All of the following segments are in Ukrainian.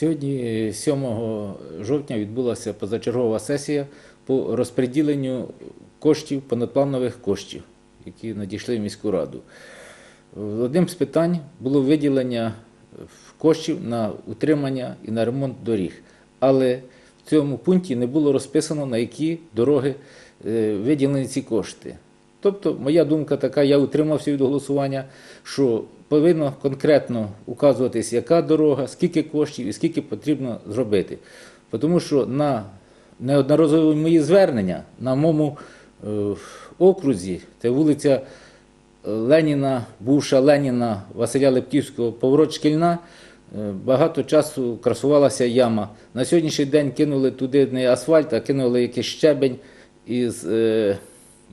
Сьогодні, е, 7 жовтня, відбулася позачергова сесія по розподіленню коштів, понадпланових коштів, які надійшли в міську раду. Одним з питань було виділення коштів на утримання і на ремонт доріг. Але в цьому пункті не було розписано, на які дороги е, виділені ці кошти. Тобто, моя думка така, я утримався від голосування, що повинно конкретно указуватись, яка дорога, скільки коштів і скільки потрібно зробити. Тому що на неодноразові мої звернення на моєму е, окрузі, це вулиця Леніна, бувша Леніна Василя Лепківського, поворот шкільна, е, багато часу красувалася яма. На сьогоднішній день кинули туди не асфальт, а кинули якийсь щебень із е,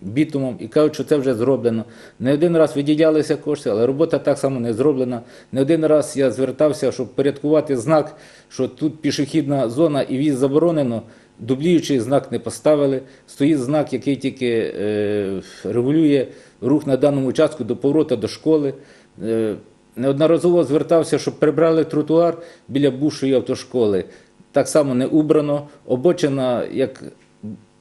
бітумом і кажуть, що це вже зроблено. Не один раз виділялися кошти, але робота так само не зроблена. Не один раз я звертався, щоб порядкувати знак, що тут пішохідна зона і в'їзд заборонено. Дублюючий знак не поставили. Стоїть знак, який тільки е, регулює рух на даному участку до поворота до школи. Е, неодноразово звертався, щоб прибрали тротуар біля бувшої автошколи. Так само не убрано. Обочина, як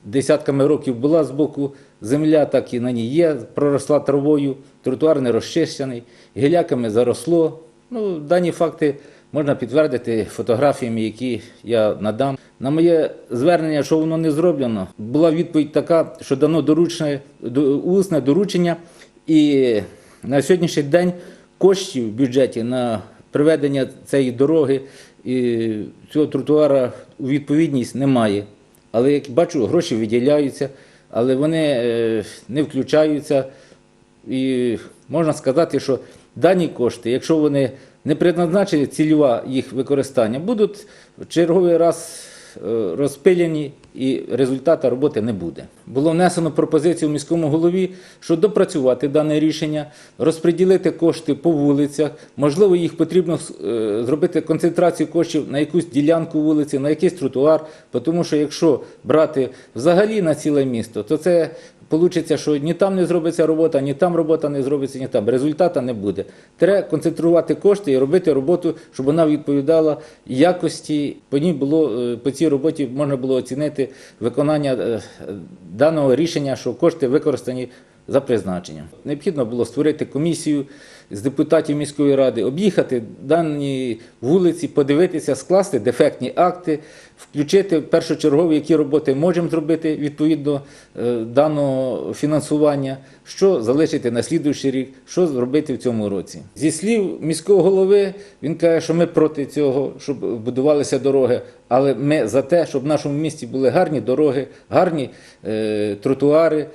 десятками років була з боку земля, так і на ній є, проросла травою, тротуар не розчищений, гіляками заросло. Ну, дані факти можна підтвердити фотографіями, які я надам. На моє звернення, що воно не зроблено, була відповідь така, що дано доручне, до- усне доручення, і на сьогоднішній день коштів в бюджеті на приведення цієї дороги і цього тротуара у відповідність немає. Але як бачу, гроші виділяються, але вони е, не включаються. І можна сказати, що дані кошти, якщо вони не предназначені, цільова їх використання, будуть в черговий раз розпилені і результату роботи не буде. Було внесено пропозицію міському голові, що допрацювати дане рішення, розподілити кошти по вулицях. Можливо, їх потрібно е, зробити концентрацію коштів на якусь ділянку вулиці, на якийсь тротуар. Тому що якщо брати взагалі на ціле місто, то це Получиться, що ні там не зробиться робота, ні там робота не зробиться, ні там. Результата не буде. Треба концентрувати кошти і робити роботу, щоб вона відповідала якості. По ній було е, по цій роботі можна було оцінити виконання е, даного рішення, що кошти використані за призначенням. Необхідно було створити комісію з депутатів міської ради, об'їхати дані вулиці, подивитися, скласти дефектні акти, включити першочергові, які роботи можемо зробити відповідно е, даного фінансування, що залишити на слідуючий рік, що зробити в цьому році. Зі слів міського голови, він каже, що ми проти цього, щоб будувалися дороги, але ми за те, щоб в нашому місті були гарні дороги, гарні е, тротуари,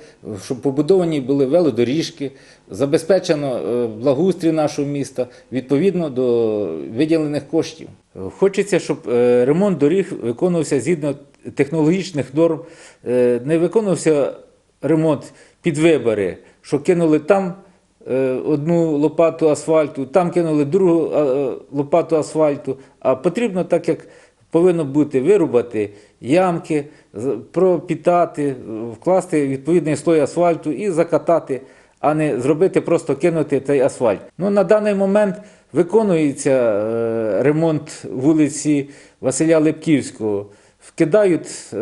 щоб побудовані були велодоріжки, забезпечено е, благоустрій нашого міста відповідно до виділених коштів. Хочеться, щоб е, ремонт доріг виконувався згідно технологічних норм, е, не виконувався ремонт під вибори, що кинули там е, одну лопату асфальту, там кинули другу е, лопату асфальту. А потрібно так, як повинно бути, вирубати ямки, пропітати, вкласти відповідний слой асфальту і закатати, а не зробити просто кинути цей асфальт. Ну, на даний момент виконується е, ремонт вулиці Василя Лепківського. Вкидають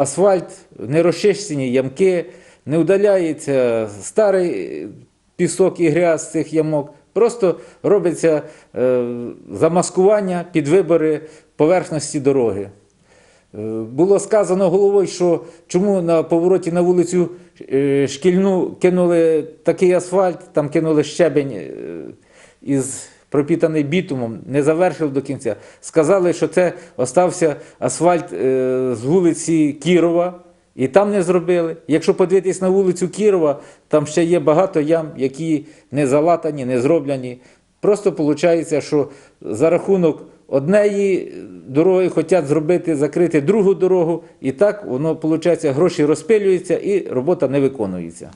асфальт, не розчищені ямки, не удаляється старий пісок і грязь з цих ямок. Просто робиться е, замаскування під вибори поверхності дороги. Е, Було сказано головою, що чому на повороті на вулицю е, шкільну кинули такий асфальт, там кинули щебень із пропітаний бітумом, не завершили до кінця. Сказали, що це остався асфальт е, з вулиці Кірова, і там не зробили. Якщо подивитись на вулицю Кірова, там ще є багато ям, які не залатані, не зроблені. Просто виходить, що за рахунок однієї дороги хочуть зробити, закрити другу дорогу, і так воно виходить, гроші розпилюються і робота не виконується.